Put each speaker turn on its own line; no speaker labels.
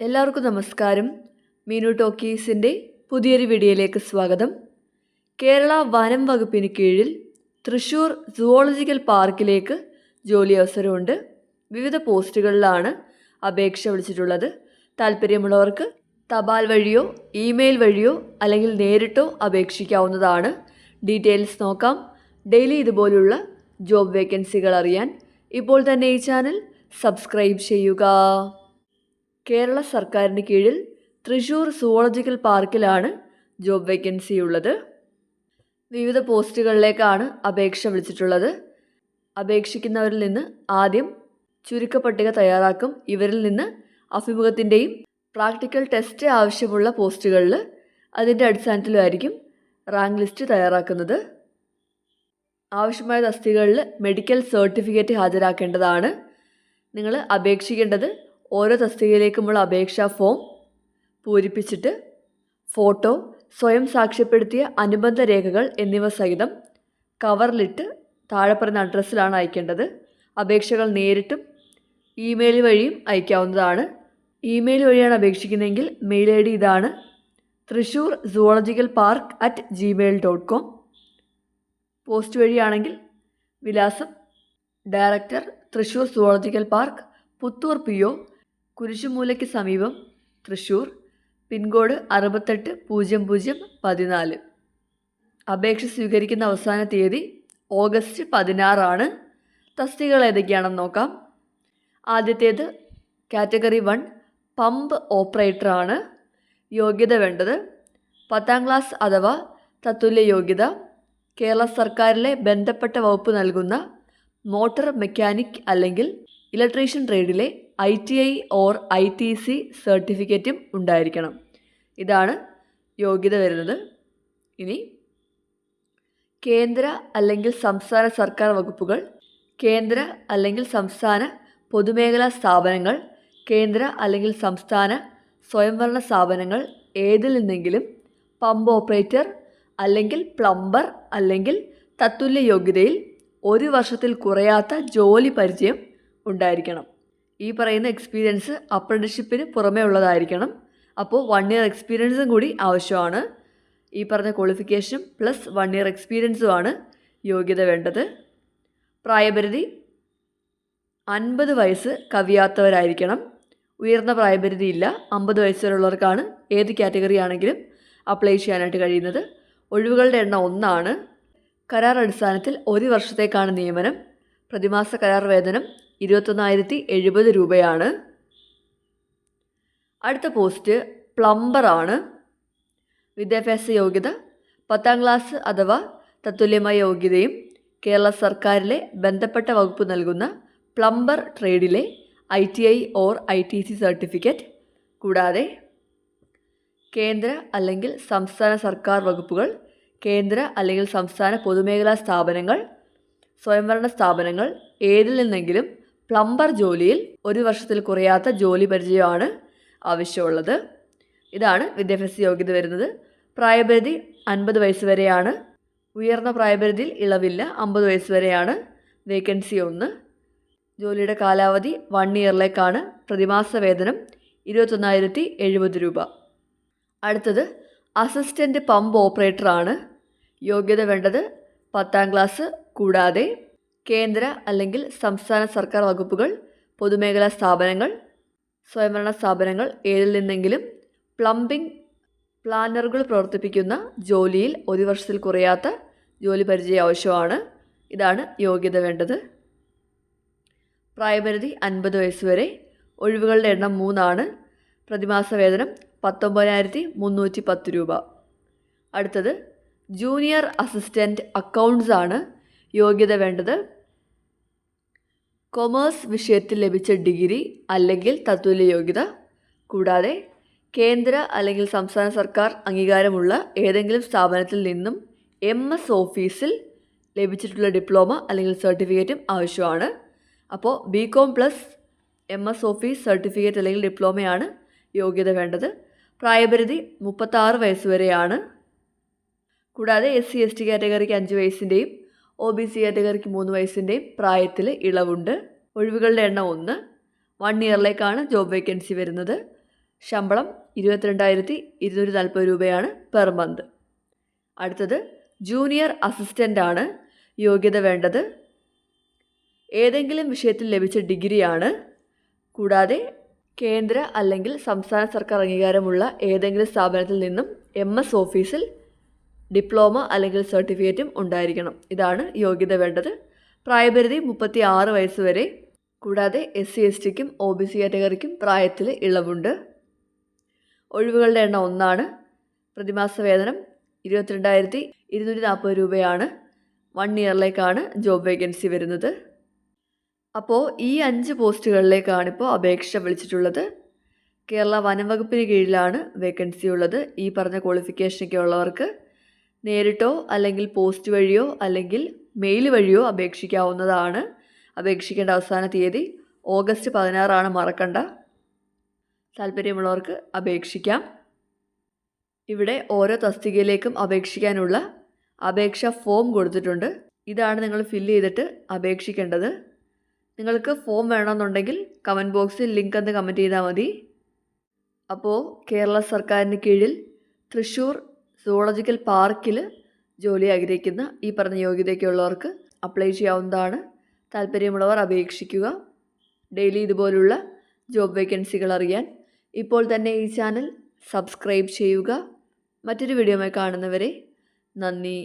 എല്ലാവർക്കും നമസ്കാരം. മീനു ടോക്കീസിന്റെ പുതിയൊരു വീഡിയോയിലേക്ക് സ്വാഗതം. കേരള വനം വകുപ്പിന് കീഴിൽ തൃശ്ശൂർ സുവോളജിക്കൽ പാർക്കിലേക്ക് ജോലി അവസരമുണ്ട്. വിവിധ പോസ്റ്റുകളിലാണ് അപേക്ഷ വിളിച്ചിട്ടുള്ളത്. താല്പര്യമുള്ളവർക്ക് തപാൽ വഴിയോ ഇമെയിൽ വഴിയോ അല്ലെങ്കിൽ നേരിട്ടോ അപേക്ഷിക്കാവുന്നതാണ്. ഡീറ്റെയിൽസ് നോക്കാം. ഡെയിലി ഇതുപോലുള്ള ജോബ് വേക്കൻസികൾ അറിയാൻ ഇപ്പോൾ തന്നെ ഈ ചാനൽ സബ്സ്ക്രൈബ് ചെയ്യുക. കേരള സർക്കാരിന് കീഴിൽ തൃശൂർ സുവോളജിക്കൽ പാർക്കിലാണ് ജോബ് വേക്കൻസി ഉള്ളത്. വിവിധ പോസ്റ്റുകളിലേക്കാണ് അപേക്ഷ വിളിച്ചിട്ടുള്ളത്. അപേക്ഷിക്കുന്നവരിൽ നിന്ന് ആദ്യം ചുരുക്കപ്പട്ടിക തയ്യാറാക്കും. ഇവരിൽ നിന്ന് അഭിമുഖത്തിന്റെയും പ്രാക്ടിക്കൽ ടെസ്റ്റ് ആവശ്യമുള്ള പോസ്റ്റുകളിൽ അതിന്റെ അടിസ്ഥാനത്തിലായിരിക്കും റാങ്ക് ലിസ്റ്റ് തയ്യാറാക്കുന്നത്. ആവശ്യമായ തസ്തികകളിൽ മെഡിക്കൽ സർട്ടിഫിക്കറ്റ് ഹാജരാക്കേണ്ടതാണ്. നിങ്ങൾ അപേക്ഷിക്കേണ്ടത് ഓരോ തസ്തികയിലേക്കുമുള്ള അപേക്ഷാ ഫോം പൂരിപ്പിച്ചിട്ട് ഫോട്ടോ സ്വയം സാക്ഷ്യപ്പെടുത്തിയ അനുബന്ധ രേഖകൾ എന്നിവ സഹിതം കവറിലിട്ട് താഴെ പറയുന്ന അഡ്രസ്സിലാണ് അയക്കേണ്ടത്. അപേക്ഷകൾ നേരിട്ടും ഇമെയിൽ വഴിയും അയക്കാവുന്നതാണ്. ഇമെയിൽ വഴിയാണ് അപേക്ഷിക്കുന്നതെങ്കിൽ മെയിൽ ഐ ഡി ഇതാണ് Thrissur zoological park at Gmail dot com post വഴിയാണെങ്കിൽ വിലാസം director Thrissur zoological park Puthur P O കുരിശുമൂലയ്ക്ക് സമീപം തൃശ്ശൂർ പിൻകോഡ് അറുപത്തെട്ട് പൂജ്യം പൂജ്യം പതിനാല്. അപേക്ഷ സ്വീകരിക്കുന്ന അവസാന തീയതി ഓഗസ്റ്റ് പതിനാറാണ്. തസ്തികകൾ ഏതൊക്കെയാണെന്ന് നോക്കാം. ആദ്യത്തേത് കാറ്റഗറി വൺ പമ്പ് ഓപ്പറേറ്ററാണ് യോഗ്യത വേണ്ടത്. പത്താം ക്ലാസ് അഥവാ തത്തുല്യ യോഗ്യത. കേരള സർക്കാരിലെ ബന്ധപ്പെട്ട വകുപ്പ് നൽകുന്ന മോട്ടോർ മെക്കാനിക് അല്ലെങ്കിൽ electrician ട്രേഡിലെ I T I or I T C സർട്ടിഫിക്കറ്റും ഉണ്ടായിരിക്കണം. ഇതാണ് യോഗ്യത വരുന്നത്. ഇനി കേന്ദ്ര അല്ലെങ്കിൽ സംസ്ഥാന സർക്കാർ വകുപ്പുകൾ കേന്ദ്ര അല്ലെങ്കിൽ സംസ്ഥാന പൊതുമേഖലാ സ്ഥാപനങ്ങൾ കേന്ദ്ര അല്ലെങ്കിൽ സംസ്ഥാന സ്വയംഭരണ സ്ഥാപനങ്ങൾ ഏതിൽ നിന്നെങ്കിലും പമ്പ് ഓപ്പറേറ്റർ അല്ലെങ്കിൽ പ്ലംബർ അല്ലെങ്കിൽ തത്തുല്യ യോഗ്യതയിൽ ഒരു വർഷത്തിൽ കുറയാത്ത ജോലി പരിചയം ഉണ്ടായിരിക്കണം. ഈ പറയുന്ന എക്സ്പീരിയൻസ് അപ്രന്റിഷിപ്പിന് പുറമേ ഉള്ളതായിരിക്കണം. അപ്പോൾ വൺ ഇയർ എക്സ്പീരിയൻസും കൂടി ആവശ്യമാണ്. ഈ പറഞ്ഞ ക്വാളിഫിക്കേഷനും പ്ലസ് വൺ ഇയർ എക്സ്പീരിയൻസുമാണ് യോഗ്യത വേണ്ടത്. പ്രായപരിധി അൻപത് വയസ്സ് കവിയാത്തവരായിരിക്കണം. ഉയർന്ന പ്രായപരിധി ഇല്ല. അമ്പത് വയസ്സ് വരെയുള്ളവർക്കാണ് ഏത് കാറ്റഗറി ആണെങ്കിലും അപ്ലൈ ചെയ്യാനായിട്ട് കഴിയുന്നത്. ഒഴിവുകളുടെ എണ്ണം ഒന്നാണ്. കരാർ അടിസ്ഥാനത്തിൽ ഒരു വർഷത്തേക്കാണ് നിയമനം. പ്രതിമാസ കരാർ വേതനം ഇരുപത്തൊന്നായിരത്തി എഴുപത് രൂപയാണ്. അടുത്ത പോസ്റ്റ് പ്ലംബറാണ് വിദ്യാഭ്യാസ യോഗ്യത പത്താം ക്ലാസ് അഥവാ തത്തുല്യമായ യോഗ്യതയും കേരള സർക്കാരിലെ ബന്ധപ്പെട്ട വകുപ്പ് നൽകുന്ന plumber ട്രേഡിലെ I T I or I T C certificate. കൂടാതെ കേന്ദ്ര അല്ലെങ്കിൽ സംസ്ഥാന സർക്കാർ വകുപ്പുകൾ കേന്ദ്ര അല്ലെങ്കിൽ സംസ്ഥാന പൊതുമേഖലാ സ്ഥാപനങ്ങൾ സ്വയംഭരണ സ്ഥാപനങ്ങൾ ഏതിൽ നിന്നെങ്കിലും പ്ലംബർ ജോലിയിൽ ഒരു വർഷത്തിൽ കുറയാത്ത ജോലി പരിചയമാണ് ആവശ്യമുള്ളത്. ഇതാണ് വിദ്യാഭ്യാസ യോഗ്യത വരുന്നത്. പ്രായപരിധി അൻപത് വയസ്സ് വരെയാണ്. ഉയർന്ന പ്രായപരിധിയിൽ ഇളവില്ല അമ്പത് വയസ്സ് വരെയാണ്. വേക്കൻസി ഒന്ന്. ജോലിയുടെ കാലാവധി വൺ ഇയറിലേക്കാണ് പ്രതിമാസ വേതനം ഇരുപത്തൊന്നായിരത്തി എഴുപത് രൂപ. അടുത്തത് അസിസ്റ്റന്റ് പമ്പ് ഓപ്പറേറ്ററാണ് യോഗ്യത വേണ്ടത് പത്താം ക്ലാസ് കൂടാതെ കേന്ദ്ര അല്ലെങ്കിൽ സംസ്ഥാന സർക്കാർ വകുപ്പുകൾ പൊതുമേഖലാ സ്ഥാപനങ്ങൾ സ്വയംഭരണ സ്ഥാപനങ്ങൾ ഏതിൽ നിന്നെങ്കിലും പ്ലംബിംഗ് പ്ലാനറുകൾ പ്രവർത്തിപ്പിക്കുന്ന ജോലിയിൽ ഒരു വർഷത്തിൽ കുറയാത്ത ജോലി പരിചയം ആവശ്യമാണ്. ഇതാണ് യോഗ്യത വേണ്ടത്. പ്രായപരിധി അൻപത് വയസ്സ് വരെ ഒഴിവുകളുടെ എണ്ണം മൂന്നാണ്. പ്രതിമാസ വേതനം പത്തൊമ്പതിനായിരത്തി മുന്നൂറ്റി പത്ത് രൂപ. അടുത്തത് ജൂനിയർ അസിസ്റ്റന്റ് അക്കൗണ്ട്സ് ആണ് യോഗ്യത വേണ്ടത്. കൊമേഴ്സ് വിഷയത്തിൽ ലഭിച്ച ഡിഗ്രി അല്ലെങ്കിൽ തത്തുല്യ യോഗ്യത കൂടാതെ കേന്ദ്ര അല്ലെങ്കിൽ സംസ്ഥാന സർക്കാർ അംഗീകാരമുള്ള ഏതെങ്കിലും സ്ഥാപനത്തിൽ നിന്നും എം എസ് ഓഫീസിൽ ലഭിച്ചിട്ടുള്ള ഡിപ്ലോമ അല്ലെങ്കിൽ സർട്ടിഫിക്കറ്റും ആവശ്യമാണ്. അപ്പോൾ B Com plus M S office certificate അല്ലെങ്കിൽ ഡിപ്ലോമയാണ് യോഗ്യത വേണ്ടത്. പ്രായപരിധി മുപ്പത്താറ് വയസ്സ് വരെയാണ്. കൂടാതെ എസ് സി എസ് ടി കാറ്റഗറിക്ക് അഞ്ച് വയസ്സിന്റെയും ഒ ബി സി കാറ്റഗറിക്ക് മൂന്ന് വയസ്സിന്റെയും പ്രായത്തിൽ ഇളവുണ്ട്. ഒഴിവുകളുടെ എണ്ണം ഒന്ന്. വൺ ഇയറിലേക്കാണ് ജോബ് വേക്കൻസി വരുന്നത്. ശമ്പളം ഇരുപത്തിരണ്ടായിരത്തി ഇരുന്നൂറ്റി നാൽപ്പത് രൂപയാണ് പെർ മന്ത് അടുത്തത് ജൂനിയർ അസിസ്റ്റന്റ് ആണ് യോഗ്യത വേണ്ടത്. ഏതെങ്കിലും വിഷയത്തിൽ ലഭിച്ച ഡിഗ്രിയാണ് കൂടാതെ കേന്ദ്ര അല്ലെങ്കിൽ സംസ്ഥാന സർക്കാർ അംഗീകാരമുള്ള ഏതെങ്കിലും സ്ഥാപനത്തിൽ നിന്നും എം എസ് ഓഫീസിൽ ഡിപ്ലോമ അല്ലെങ്കിൽ സർട്ടിഫിക്കറ്റും ഉണ്ടായിരിക്കണം. ഇതാണ് യോഗ്യത വേണ്ടത്. പ്രായപരിധി മുപ്പത്തി ആറ് വയസ്സ് വരെ. കൂടാതെ എസ് സി എസ് ടിക്കും ഒ ബി സി കാറ്റഗറിക്കും പ്രായത്തിൽ ഇളവുണ്ട്. ഒഴിവുകളുടെ എണ്ണം ഒന്നാണ്. പ്രതിമാസ വേതനം ഇരുപത്തിരണ്ടായിരത്തി ഇരുന്നൂറ്റി നാൽപ്പത് രൂപയാണ് വൺ ഇയറിലേക്കാണ് ജോബ് വേക്കൻസി വരുന്നത്. അപ്പോൾ ഈ അഞ്ച് പോസ്റ്റുകളിലേക്കാണ് ഇപ്പോൾ അപേക്ഷ വിളിച്ചിട്ടുള്ളത്. കേരള വനം വനംവകുപ്പിന് കീഴിലാണ് വേക്കൻസി ഉള്ളത്. ഈ പറഞ്ഞ ക്വാളിഫിക്കേഷനൊക്കെ ഉള്ളവർക്ക് നേരിട്ടോ അല്ലെങ്കിൽ പോസ്റ്റ് വഴിയോ അല്ലെങ്കിൽ മെയിൽ വഴിയോ അപേക്ഷിക്കാവുന്നതാണ്. അപേക്ഷിക്കേണ്ട അവസാന തീയതി ഓഗസ്റ്റ് പതിനാറാണ്. മറക്കണ്ട. താല്പര്യമുള്ളവർക്ക് അപേക്ഷിക്കാം. ഇവിടെ ഓരോ തസ്തികയിലേക്കും അപേക്ഷിക്കാനുള്ള അപേക്ഷ ഫോം കൊടുത്തിട്ടുണ്ട്. ഇതാണ് നിങ്ങൾ ഫില്ല് ചെയ്തിട്ട് അപേക്ഷിക്കേണ്ടത്. നിങ്ങൾക്ക് ഫോം വേണമെന്നുണ്ടെങ്കിൽ കമന്റ് ബോക്സിൽ ലിങ്ക് എന്ന് കമന്റ് ചെയ്താൽ മതി. അപ്പോൾ കേരള സർക്കാരിന് കീഴിൽ തൃശ്ശൂർ സുവോളജിക്കൽ പാർക്കിൽ ജോലി ആഗ്രഹിക്കുന്ന ഈ പറഞ്ഞ യോഗ്യതയ്ക്കുള്ളവർക്ക് അപ്ലൈ ചെയ്യാവുന്നതാണ്. താല്പര്യമുള്ളവർ അപേക്ഷിക്കുക. ഡെയിലി ഇതുപോലുള്ള ജോബ് വേക്കൻസികൾ അറിയാൻ ഇപ്പോൾ തന്നെ ഈ ചാനൽ സബ്സ്ക്രൈബ് ചെയ്യുക. മറ്റൊരു വീഡിയോമായി കാണുന്നവരെ നന്ദി.